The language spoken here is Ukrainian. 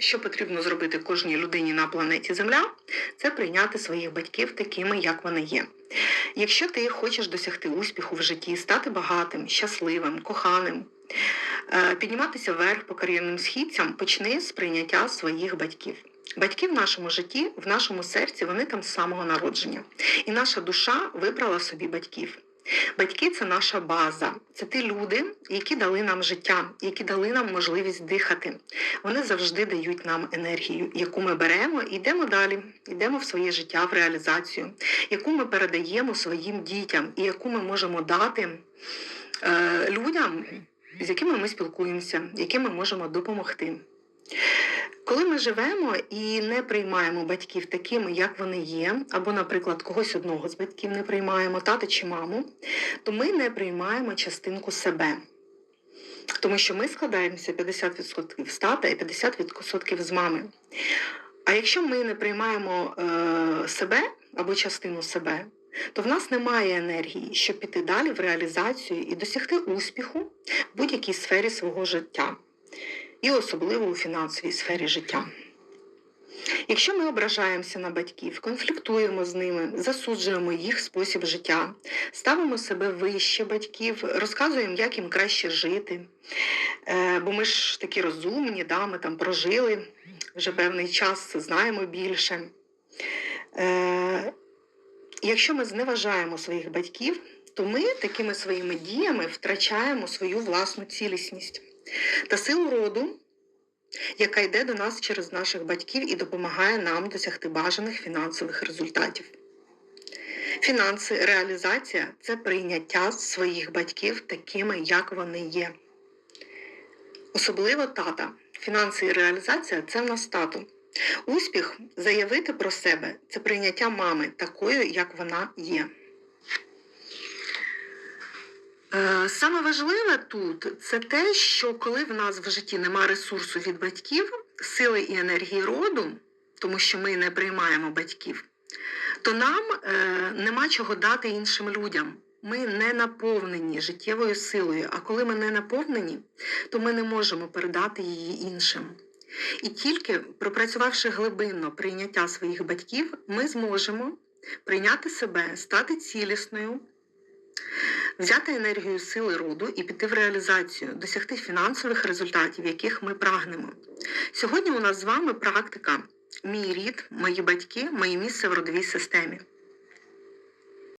що потрібно зробити кожній людині на планеті Земля, це прийняти своїх батьків такими, як вони є. Якщо ти хочеш досягти успіху в житті, стати багатим, щасливим, коханим, е, підніматися вверх по кар'єрним східцям, почни з прийняття своїх батьків. Батьки в нашому житті, в нашому серці, вони там з самого народження. І наша душа вибрала собі батьків. Батьки це наша база, це ті люди, які дали нам життя, які дали нам можливість дихати. Вони завжди дають нам енергію, яку ми беремо і йдемо далі, йдемо в своє життя, в реалізацію, яку ми передаємо своїм дітям і яку ми можемо дати е, людям, з якими ми спілкуємося, яким ми можемо допомогти. Коли ми живемо і не приймаємо батьків такими, як вони є, або, наприклад, когось одного з батьків не приймаємо, тата чи маму, то ми не приймаємо частинку себе. Тому що ми складаємося 50% з тата і 50% з мами. А якщо ми не приймаємо е, себе або частину себе, то в нас немає енергії, щоб піти далі в реалізацію і досягти успіху в будь-якій сфері свого життя і особливо у фінансовій сфері життя. Якщо ми ображаємося на батьків, конфліктуємо з ними, засуджуємо їх спосіб життя, ставимо себе вище батьків, розказуємо, як їм краще жити, е, бо ми ж такі розумні, да, ми там прожили вже певний час, знаємо більше. Е, Якщо ми зневажаємо своїх батьків, то ми такими своїми діями втрачаємо свою власну цілісність та силу роду, яка йде до нас через наших батьків і допомагає нам досягти бажаних фінансових результатів. Фінанси, реалізація це прийняття своїх батьків такими, як вони є. Особливо тата. Фінанси і реалізація це в нас тато. Успіх заявити про себе це прийняття мами такою, як вона є. Саме важливе тут це те, що коли в нас в житті нема ресурсу від батьків, сили і енергії роду, тому що ми не приймаємо батьків, то нам е, нема чого дати іншим людям. Ми не наповнені життєвою силою. А коли ми не наповнені, то ми не можемо передати її іншим. І тільки пропрацювавши глибинно прийняття своїх батьків, ми зможемо прийняти себе, стати цілісною, взяти енергію сили роду і піти в реалізацію, досягти фінансових результатів, яких ми прагнемо. Сьогодні у нас з вами практика Мій рід, мої батьки, моє місце в родовій системі.